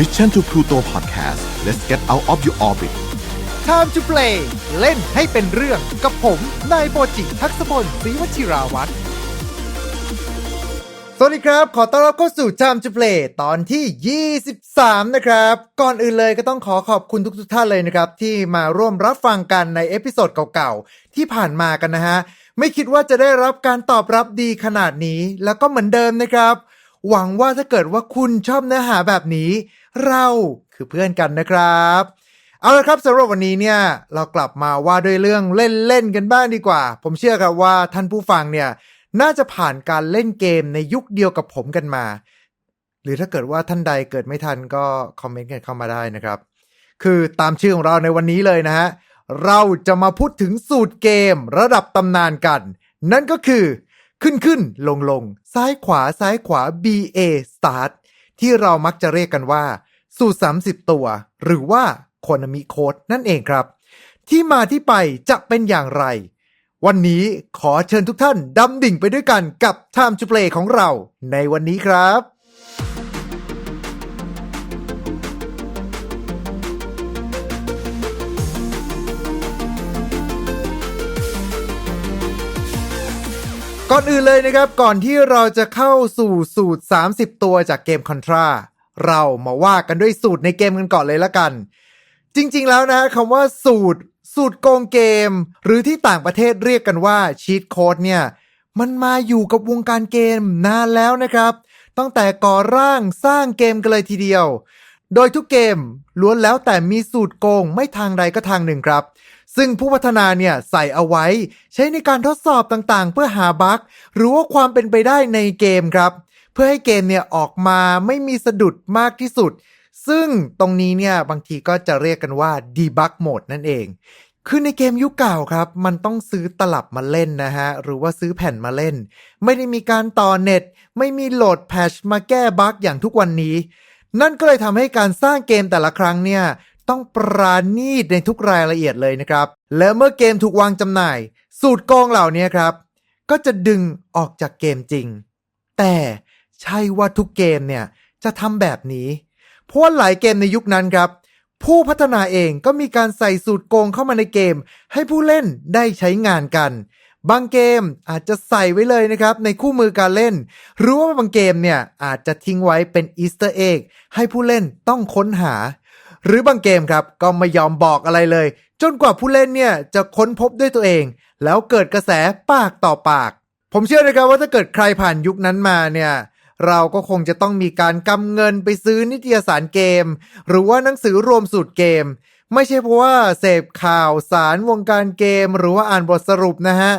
Mission to Pluto Podcast let's get out of your orbit Time to play เล่นให้เป็นเรื่องกับผมนายโบจิทักษพลศรีวชิราวัตรสวัสดีครับ ขอต้อนรับเข้าสู่ Time to play ตอนที่ 23 นะครับ ก่อนอื่นเลยก็ต้องขอขอบคุณทุกๆท่านเลยนะครับ ที่มาร่วมรับฟังกันในเอพิโซดเก่าๆ ที่ผ่านมากันนะฮะ ไม่คิดว่าจะได้รับการตอบรับดีขนาดนี้ แล้วก็เหมือนเดิมนะครับ หวังว่าถ้าเกิดว่าคุณชอบเนื้อหาแบบนี้ เราคือเพื่อนกันนะครับ เอาละครับสำหรับวันนี้เนี่ยเรากลับมาว่าด้วยเรื่องเล่นๆกันบ้างดีกว่า ผมเชื่อครับว่าท่านผู้ฟังเนี่ยน่าจะผ่านการเล่นเกมในยุคเดียวกับผมกันมา หรือถ้าเกิดว่าท่านใดเกิดไม่ทันก็คอมเมนต์กันเข้ามาได้นะครับ คือตามชื่อของเราในวันนี้เลยนะฮะเราจะมาพูดถึงสูตรเกมระดับตำนานกัน นั่นก็คือขึ้นขึ้นลงลงซ้ายขวาซ้ายขวา BA Start ที่เรามักจะเรียกกันว่า สูตร 30 ตัว หรือว่าโคนามิโค้ดนั่นเองครับ ที่มาที่ไปจะเป็นอย่างไร วันนี้ขอเชิญทุกท่านดำดิ่งไปด้วยกันกับ Time to Play ของเราในวันนี้ครับก่อนอื่นเลยนะครับ ก่อนที่เราจะเข้าสู่สูตร 30 ตัวจากเกม Contra เรามาว่ากันด้วยสูตรในเกมกันก่อนเลยละกัน จริงๆแล้วนะคำว่าสูตร สูตรโกงเกม หรือที่ต่างประเทศเรียกกันว่าชีตโค้ดเนี่ย มันมาอยู่กับวงการเกมนานแล้วนะครับ ตั้งแต่ก่อร่างสร้างเกมกันเลยทีเดียว โดยทุกเกมล้วนแล้วแต่มีสูตรโกงไม่ทางใดก็ทางหนึ่งครับซึ่งผู้พัฒนาเนี่ยใส่เอาไว้ ใช้ในการทดสอบต่างๆ เพื่อหาบั๊กหรือว่าความเป็นไปได้ในเกมครับ พื่อให้เกมเนี่ยออกมาไม่มีสะดุดมากที่สุด ซึ่งตรงนี้เนี่ยบางทีก็จะเรียกกันว่า debug mode นั่นเอง คือในเกมยุคเก่าครับ มันต้องซื้อตลับมาเล่นนะฮะ หรือว่าซื้อแผ่นมาเล่น ไม่ได้มีการต่อเน็ต ไม่มีโหลดแพชมาแก้บั๊กอย่างทุกวันนี้ นั่นก็เลยทำให้การสร้างเกมแต่ละครั้งเนี่ยต้องปราณีตในทุกรายละเอียดเลยนะครับ และเมื่อเกมถูกวางจำหน่าย สูตรโกงเหล่านี้ครับ ก็จะดึงออกจากเกมจริง แต่ ใช่ว่าทุกเกมเนี่ยจะทำแบบนี้ เพราะว่าหลายเกมในยุคนั้นครับ ผู้พัฒนาเองก็มีการใส่สูตรโกงเข้ามาในเกม ให้ผู้เล่นได้ใช้งานกัน บางเกมอาจจะใส่ไว้เลยนะครับ ในคู่มือการเล่น หรือว่าบางเกมเนี่ยอาจจะทิ้งไว้เป็นอีสเตอร์เอ็กให้ผู้เล่นต้องค้นหา หรือบางเกมครับก็ไม่ยอมบอกอะไรเลย จนกว่าผู้เล่นเนี่ยจะค้นพบด้วยตัวเอง แล้วเกิดกระแสปากต่อปาก ผมเชื่อนะครับว่าถ้าเกิดใครผ่านยุคนั้นมาเนี่ย เราก็คงจะต้องมีการกำเงินไปซื้อนิตยสารเกม หรือว่าหนังสือรวมสูตรเกม ไม่ใช่เพราะว่าเสพข่าวสารวงการเกม หรือว่าอ่านบทสรุปนะฮะ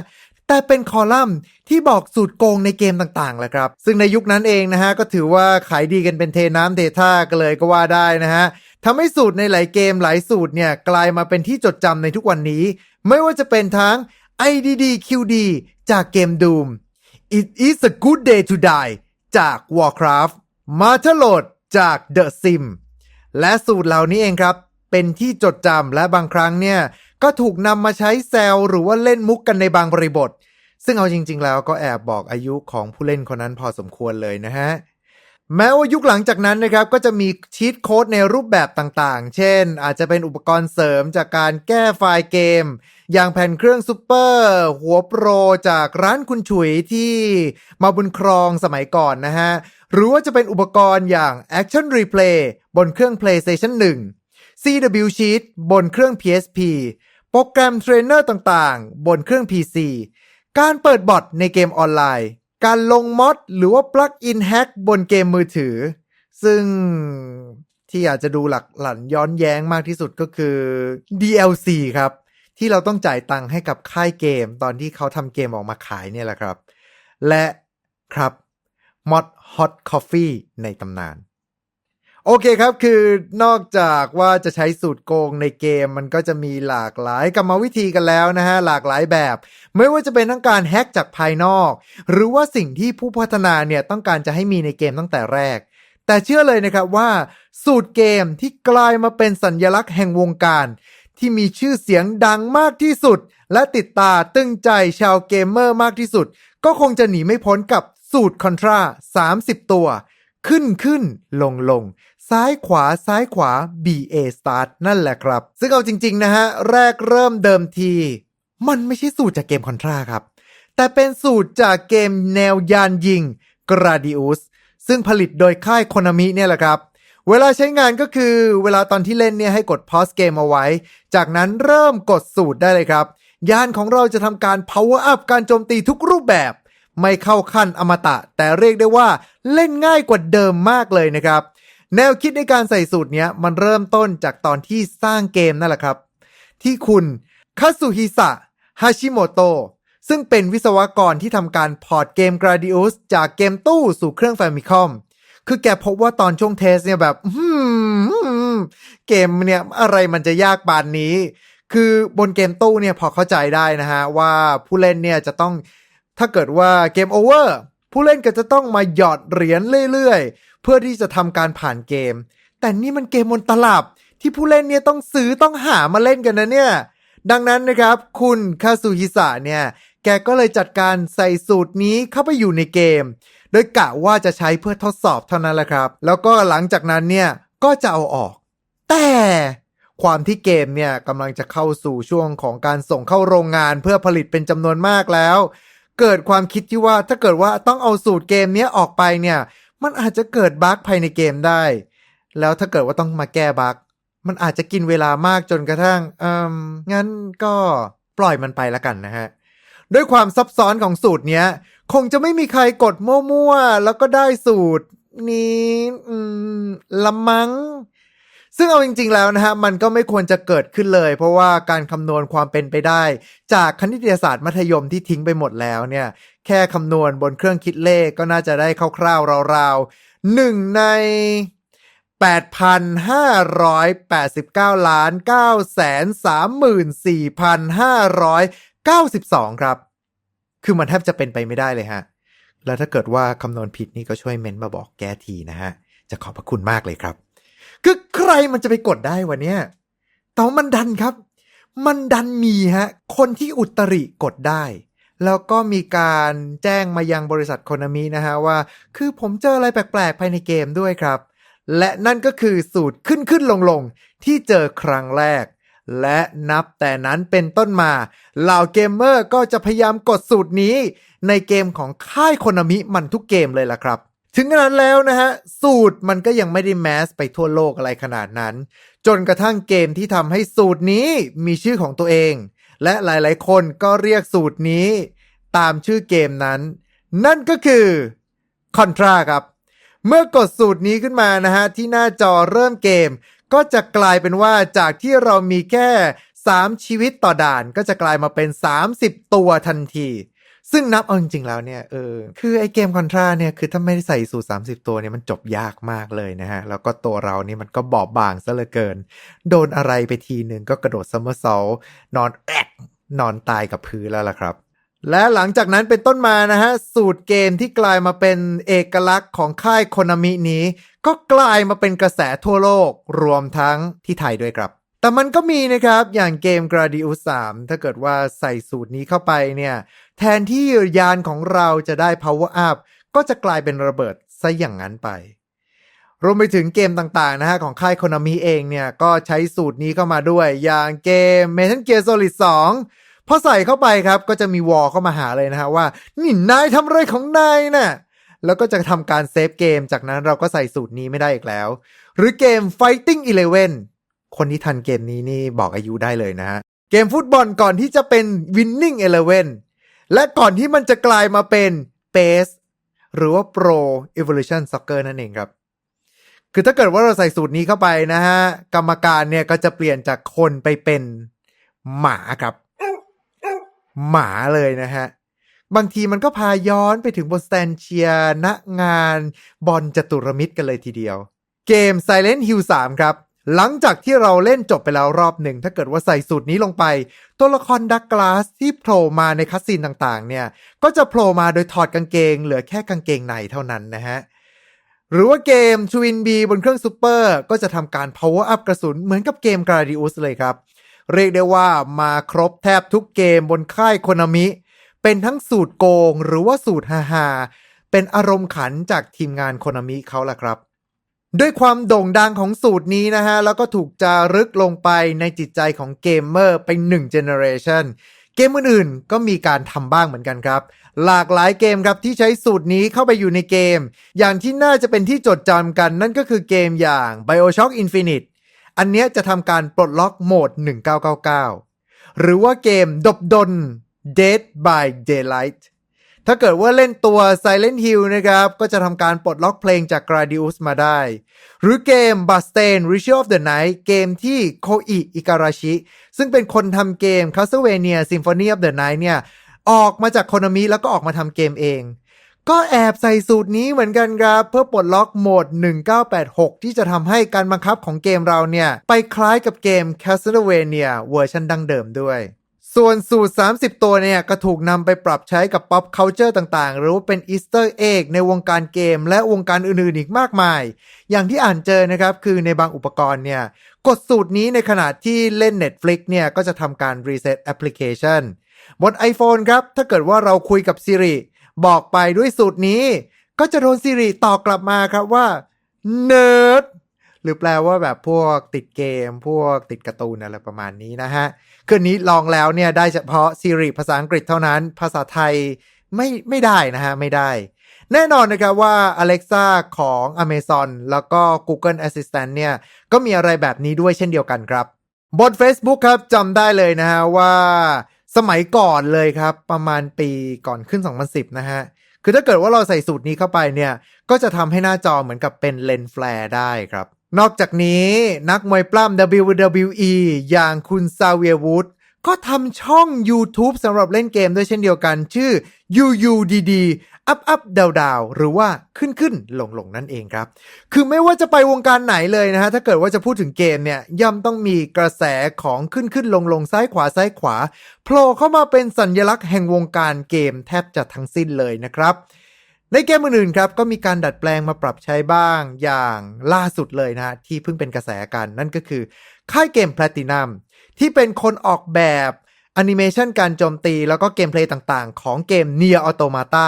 แต่เป็นคอลัมน์ที่บอกสูตรโกงในเกมต่างๆแหละครับ ซึ่งในยุคนั้นเองนะฮะก็ถือว่าขายดีกันเป็นเทน้ำเทท่ากันเลยก็ว่าได้นะฮะทำให้สูตรในหลายเกมหลายสูตรเนี่ยกลายมาเป็นที่จดจำในทุกวันนี้ ไม่ว่าจะเป็นทั้ง IDD QD จากเกม Doom It is a good day to die จาก Warcraft m a r t e r l o a d จาก The Sim และสูตรเหล่านี้เองครับ เป็นที่จดจำและบางครั้งเนี่ยก็ถูกนำมาใช้แซวหรือว่าเล่นมุกกันในบางบริบท ซึ่งเอาจริง ๆ แล้วก็แอบบอกอายุของผู้เล่นคนนั้นพอสมควรเลยนะฮะ แม้ว่ายุคหลังจากนั้นนะครับก็จะมีชีตโค้ดในรูปแบบต่างๆ เช่น อาจจะเป็นอุปกรณ์เสริมจากการแก้ไฟล์เกม อย่างแผ่นเครื่องซูเปอร์ หัวโปรจากร้านคุณฉุยที่มาบุญครองสมัยก่อนนะฮะ หรือว่าจะเป็นอุปกรณ์อย่าง Action Replay บนเครื่อง PlayStation 1 CW Sheet บนเครื่อง PSP โปรแกรมเทรนเนอร์ต่างๆ บนเครื่อง PC การเปิดบอทในเกมออนไลน์ การลงมอดหรือว่าปลั๊กอินแฮกบนเกมมือถือ ซึ่งที่อาจจะดูหลักหลันย้อนแย้งมากที่สุดก็คือ DLC ครับ ที่เราต้องจ่ายตังค์ให้กับค่ายเกม ตอนที่เขาทำเกมออกมาขายเนี่ยแหละครับ และครับมอดฮอตคอฟฟี่ในตำนาน โอเคครับ คือนอกจากว่าจะใช้สูตรโกงในเกม มันก็จะมีหลากหลายกรรมวิธีกันแล้วนะฮะ หลากหลายแบบ ไม่ว่าจะเป็นทั้งการแฮ็กจากภายนอก หรือว่าสิ่งที่ผู้พัฒนาเนี่ยต้องการจะให้มีในเกมตั้งแต่แรก แต่เชื่อเลยนะครับว่า สูตรเกมที่กลายมาเป็นสัญญลักษณ์แห่งวงการ ที่มีชื่อเสียงดังมากที่สุด และติดตาตึงใจชาวเกมเมอร์มากที่สุด ก็คงจะหนีไม่พ้นกับสูตรคอนทรา30 ตัว ขึ้นขึ้นลงลงซ้ายขวาซ้ายขวา BA start นั่นแหละครับ ซึ่งเอาจริง ๆ นะฮะ แรกเริ่มเดิมที มันไม่ใช่สูตรจากเกมคอนทราครับ แต่เป็นสูตรจากเกมแนวยานยิง Gradius ซึ่งผลิตโดยค่ายโคนามิเนี่ยแหละครับ เวลาใช้งานก็คือเวลาตอนที่เล่นเนี่ยให้กด pause เกมเอาไว้ จากนั้นเริ่มกดสูตรได้เลยครับ ยานของเราจะทำการ power up การโจมตีทุกรูปแบบ ไม่เข้าขั้นอมตะ แต่เรียกได้ว่าเล่นง่ายกว่าเดิมมากเลยนะครับ แนวคิดในการใส่สูตรเนี้ยมันเริ่มต้นจากตอนที่สร้างเกมนั่นแหละครับ ที่คุณคาสุฮิสะฮาชิโมโตะซึ่งเป็นวิศวกรที่ทำการพอร์ตเกม Gradius จากเกมตู้สู่เครื่องแฟมิคอมคือแกพบว่าตอนช่วงเทสเนี่ยแบบเกมเนี่ยอะไรมันจะยากปานนี้ คือบนเกมตู้เนี่ยพอเข้าใจได้นะฮะ ว่าผู้เล่นเนี่ยจะต้อง ถ้าเกิดว่าเกมโอเวอร์ผู้เล่นก็จะต้องมาหยอดเหรียญเรื่อยๆ เพื่อที่จะทำการผ่านเกม แต่นี่มันเกมบนตลับที่ผู้เล่นเนี่ยต้องซื้อต้องหามาเล่นกันนะเนี่ย ดังนั้นนะครับคุณคาซูฮิสะเนี่ย แกก็เลยจัดการใส่สูตรนี้เข้าไปอยู่ในเกม โดยกะว่าจะใช้เพื่อทดสอบเท่านั้นแหละครับ แล้วก็หลังจากนั้นเนี่ยก็จะเอาออก แต่ความที่เกมเนี่ยกำลังจะเข้าสู่ช่วงของการส่งเข้าโรงงานเพื่อผลิตเป็นจำนวนมากแล้ว เกิดความคิดที่ว่าถ้าเกิดว่าต้องเอาสูตรเกมเนี้ยออกไปเนี่ย มันอาจจะเกิดบั๊กภายในเกมได้ แล้วถ้าเกิดว่าต้องมาแก้บั๊กมันอาจจะกินเวลามากจนกระทั่งอืมงั้นก็ปล่อยมันไปละกันนะฮะด้วยความซับซ้อนของสูตรเนี้ย คงจะไม่มีใครกดมั่วๆ แล้วก็ได้สูตร นี้ละมัง้ง ซึ่งเอาจริง ๆ แล้วนะฮะมันก็ไม่ควรจะเกิดขึ้นเลย เพราะว่าการคำนวณความเป็นไปได้ จากคณิตศาสตร์มัธยมที่ทิ้งไปหมดแล้วเนี่ยแค่คำนวณบนเครื่องคิดเลขก็น่าจะได้คร่าวๆราวๆหนึ่งใน 8,589ล้าน9แสน34,592 ครับ คือมันแทบจะเป็นไปไม่ได้เลยฮะ แล้วถ้าเกิดว่าคำนวณผิดนี่ก็ช่วยเม้นมาบอกแก้ทีนะฮะ จะขอบพระคุณมากเลยครับ คือใครมันจะไปกดได้วะเนี่ยแต่ว่ามันดันครับ มันดันมีฮะ คนที่อุตริกดได้ แล้วก็มีการแจ้งมายังบริษัทโคนามินะฮะว่า คือผมเจออะไรแปลกๆภายในเกมด้วยครับ และนั่นก็คือสูตรขึ้นขึ้นลงลงที่เจอครั้งแรก และนับแต่นั้นเป็นต้นมาเหล่าเกมเมอร์ก็จะพยายามกดสูตรนี้ ในเกมของค่ายโคนามิมันทุกเกมเลยล่ะครับ ถึงขนาดแล้วนะฮะ สูตรมันก็ยังไม่ได้แมสไปทั่วโลกอะไรขนาดนั้น จนกระทั่งเกมที่ทำให้สูตรนี้มีชื่อของตัวเอง และหลายๆ คนก็เรียกสูตรนี้ ตามชื่อเกมนั้น นั่นก็คือ Contra ครับ เมื่อกดสูตรนี้ขึ้นมานะฮะ ที่หน้าจอเริ่มเกม ก็จะกลายเป็นว่าจากที่เรามีแค่ 3 ชีวิตต่อด่านก็จะกลายมาเป็น 30 ตัวทันที ซึ่งนับเอาจริงๆแล้วเนี่ยเออคือไอเกมคอนทราเนี่ยคือถ้าไม่ได้ใส่สูตร 30 ตัวเนี่ยมันจบยากมากเลยนะฮะ แล้วก็ตัวเรานี่มันก็บอบบางซะเหลือเกิน โดนอะไรไปทีหนึ่งก็กระโดดซัมเมอร์ซอลนอนแอกนอนตายกับพื้นแล้วล่ะครับ และหลังจากนั้นเป็นต้นมานะฮะ สูตรเกมที่กลายมาเป็นเอกลักษณ์ของค่ายโคนามินี้ ก็กลายมาเป็นกระแสทั่วโลกรวมทั้งที่ไทยด้วยครับ แต่มันก็มีนะครับอย่างเกม Gradius 3 ถ้าเกิดว่าใส่สูตรนี้เข้าไปเนี่ย แทนที่ยานของเราจะได้ power up ก็จะกลายเป็นระเบิดซะอย่างนั้นไป รวมไปถึงเกมต่างๆนะฮะของค่ายโคนามิเองเนี่ย ก็ใช้สูตรนี้เข้ามาด้วยอย่างเกม Metal Gear Solid 2พอใส่เข้าไปครับก็จะมีวอลเข้ามาหาเลยนะฮะว่านี่นายทำอะไรของนายน่ะแล้วก็จะทำการเซฟเกม จากนั้นเราก็ใส่สูตรนี้ไม่ได้อีกแล้ว หรือเกม Fighting Eleven คนที่ทันเกมนี้นี่บอกอายุได้เลยนะฮะ เกมฟุตบอลก่อนที่จะเป็น Winning Eleven และก่อนที่มันจะกลายมาเป็น PES หรือว่า Pro Evolution Soccer นั่นเองครับ คือถ้าเกิดว่าเราใส่สูตรนี้เข้าไปนะฮะ กรรมการเนี่ยก็จะเปลี่ยนจากคนไปเป็นหมาครับ หมาเลยนะฮะ บางทีมันก็พาย้อนไปถึงบนสแตนเชียณงานบอลจตุรมิตรกันเลยทีเดียว เกม Silent Hill 3 ครับ หลังจากที่เราเล่นจบไปแล้วรอบหนึ่ง ถ้าเกิดว่าใส่สูตรนี้ลงไป ตัวละครดักกลาสที่โผล่มาในคัสซีนต่างๆ เนี่ย ก็จะโผล่มาโดยถอดกางเกง เหลือแค่กางเกงในเท่านั้นนะฮะ หรือว่าเกม Twin B บนเครื่องซูเปอร์ก็จะทำการ power up กระสุนเหมือนกับเกม Gradius เลยครับ เรียกได้ว่ามาครบแทบทุกเกมบนค่ายโคนามิ เป็นทั้งสูตรโกงหรือว่าสูตรฮาฮาเป็นอารมณ์ขันจากทีมงานโคนามิเขาล่ะครับ ด้วยความโด่งดังของสูตรนี้นะฮะ แล้วก็ถูกจารึกลงไปในจิตใจของเกมเมอร์ไปหนึ่งเจเนอเรชันเกมอื่นๆ ก็มีการทำบ้างเหมือนกันครับ หลากหลายเกมครับที่ใช้สูตรนี้เข้าไปอยู่ในเกม อย่างที่น่าจะเป็นที่จดจำกันนั่นก็คือเกมอย่าง Bioshock Infinite อันเนี้ยจะทำการปลดล็อกโหมด 1999 หรือว่าเกมดบดน Dead by Daylight ถ้าเกิดว่าเล่นตัว Silent Hill นะครับ ก็จะทำการปลดล็อกเพลงจาก Gradius มาได้ หรือเกม b u s t a i n Ritual of the Night เกมที่โคอิอิการาชิ ซึ่งเป็นคนทำเกม Castlevania Symphony of the Night เนี่ย ออกมาจากโคนมิแล้วก็ออกมาทำเกมเอง ก็แอบใส่สูตรนี้เหมือนกันครับ เพื่อปลดล็อกโหมด 1986 ที่จะทำให้การบังคับของเกมเราเนี่ย ไปคล้ายกับเกม Castlevania เวอร์ชันดั้งเดิมด้วย ส่วนสูตร 30 ตัวเนี่ย ก็ถูกนำไปปรับใช้กับ pop culture ต่างๆ หรือว่าเป็น Easter egg ในวงการเกม และวงการอื่นๆอีกมากมาย อย่างที่อ่านเจอนะครับ คือในบางอุปกรณ์เนี่ย กดสูตรนี้ในขณะที่เล่น Netflix เนี่ย ก็จะทำการ reset application บน iPhone ครับ ถ้าเกิดว่าเราคุยกับ Siri บอกไปด้วยสูตรนี้ ก็จะโดน Siri ตอบกลับมาครับว่า nerd รือแปลว่าแบบพวกติดเกม พวกติดการ์ตูนอะไรประมาณนี้นะฮะคืนนี้ลองแล้วเนี่ยได้เฉพาะ Siri ภาษาอังกฤษเท่านั้น ภาษาไทยไม่ไม่ได้นะฮะ ไม่ได้ แน่นอนนะครับว่า Alexa ของ Amazon แล้วก็ Google Assistant เนี่ย ก็มีอะไรแบบนี้ด้วยเช่นเดียวกันครับ บน Facebook ครับจำได้เลยนะฮะว่าสมัยก่อนเลยครับ ประมาณปีก่อนขึ้น 2010 นะฮะคือถ้าเกิดว่าเราใส่สูตรนี้เข้าไปเนี่ย ก็จะทำให้หน้าจอเหมือนกับเป็นเลนส์แฟลร์ได้ครับ นอกจากนี้นักมวยปล้ำ WWE อย่างคุณซาเวียวูดก็ทำช่อง YouTube สำหรับเล่นเกมด้วยเช่นเดียวกัน ชื่อ UUDD Up Up Down Down หรือว่าขึ้นขึ้นลงลงนั่นเองครับ คือไม่ว่าจะไปวงการไหนเลยนะฮะ ถ้าเกิดว่าจะพูดถึงเกมเนี่ยย่อมต้องมีกระแสของขึ้นขึ้นลงลงซ้ายขวาซ้ายขวาโผล่เข้ามาเป็นสัญลักษณ์แห่งวงการเกมแทบจะทั้งสิ้นเลยนะครับ ในเกมอื่นๆครับก็มีการดัดแปลงมาปรับใช้บ้างอย่างล่าสุดเลยนะฮะที่เพิ่งเป็นกระแสกันนั่นก็คือ ค่ายเกมแพลตินัมที่เป็นคนออกแบบแอนิเมชันการโจมตีแล้วก็เกมเพลย์ต่างๆ ของเกม Nier Automata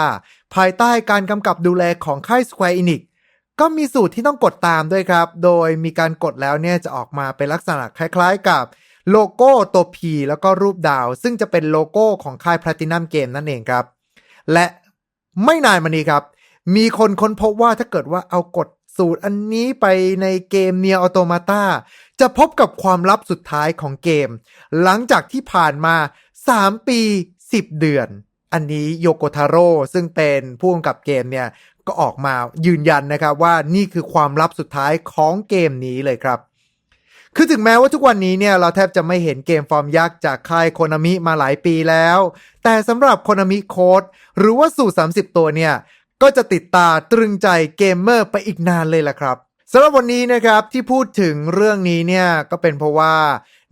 ภายใต้การกำกับดูแลของค่าย Square Enix ก็มีสูตรที่ต้องกดตามด้วยครับ โดยมีการกดแล้วเนี่ยจะออกมาเป็นลักษณะคล้ายๆกับโลโก้ตัว P แล้วก็รูปดาว ซึ่งจะเป็นโลโก้ของค่าย Platinum Game นั่นเองครับ และ ไม่นานมานี้ครับ มีคนค้นพบว่าถ้าเกิดว่าเอากดสูตรอันนี้ไปในเกม Nier Automata จะพบกับความลับสุดท้ายของเกม หลังจากที่ผ่านมา 3 ปี 10 เดือน อันนี้โยโกทาโร่ซึ่งเป็นผู้กำกับเกมเนี่ย ก็ออกมายืนยันนะครับว่านี่คือความลับสุดท้ายของเกมนี้เลยครับ คือถึงแม้ว่าทุกวันนี้เนี่ยเราแทบจะไม่เห็นเกมฟอร์มยักษ์จากค่ายโคนามิมาหลายปีแล้ว แต่สำหรับโคนามิโค้ดหรือว่าสูตร30 ตัวเนี่ย ก็จะติดตาตรึงใจเกมเมอร์ไปอีกนานเลยล่ะครับสำหรับวันนี้นะครับที่พูดถึงเรื่องนี้เนี่ยก็เป็นเพราะว่า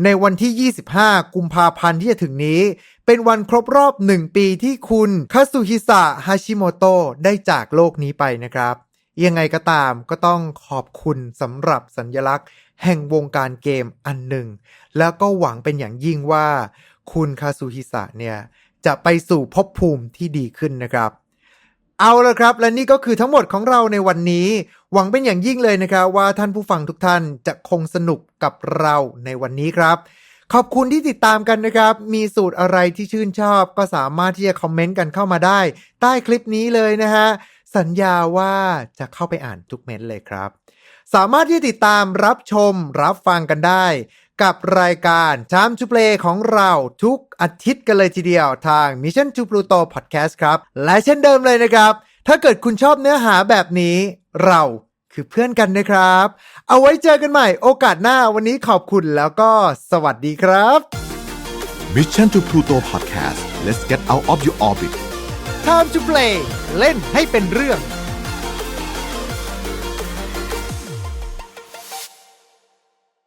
ในวันที่ 25 กุมภาพันธ์ที่จะถึงนี้ เป็นวันครบรอบ 1 ปีที่คุณคาซุฮิสะฮาชิโมโตะได้จากโลกนี้ไปนะครับ ยังไงก็ตามก็ต้องขอบคุณสำหรับสัญลักษณ์ แห่งวงการเกมอันหนึ่ง แล้วก็หวังเป็นอย่างยิ่งว่า คุณคาซุฮิสะเนี่ย จะไปสู่ภพภูมิที่ดีขึ้นนะครับ เอาละครับ และนี่ก็คือทั้งหมดของเราในวันนี้ หวังเป็นอย่างยิ่งเลยนะครับ ว่าท่านผู้ฟังทุกท่านจะคงสนุกกับเราในวันนี้ครับ ขอบคุณที่ติดตามกันนะครับ มีสูตรอะไรที่ชื่นชอบ ก็สามารถที่จะคอมเมนต์กันเข้ามาได้ ใต้คลิปนี้เลยนะฮะสัญญาว่าจะเข้าไปอ่านทุกเม้นเลยครับ สามารถที่ติดตามรับชมรับฟังกันได้ กับรายการ Time to Play ของเราทุกอาทิตย์กันเลยทีเดียวทาง Mission to Pluto Podcast ครับ และเช่นเดิมเลยนะครับ ถ้าเกิดคุณชอบเนื้อหาแบบนี้ เราคือเพื่อนกันนะครับ เอาไว้เจอกันใหม่โอกาสหน้าวันนี้ขอบคุณแล้วก็สวัสดีครับ Mission to Pluto Podcast let's get out of your orbit Time to Play เล่นให้เป็นเรื่อง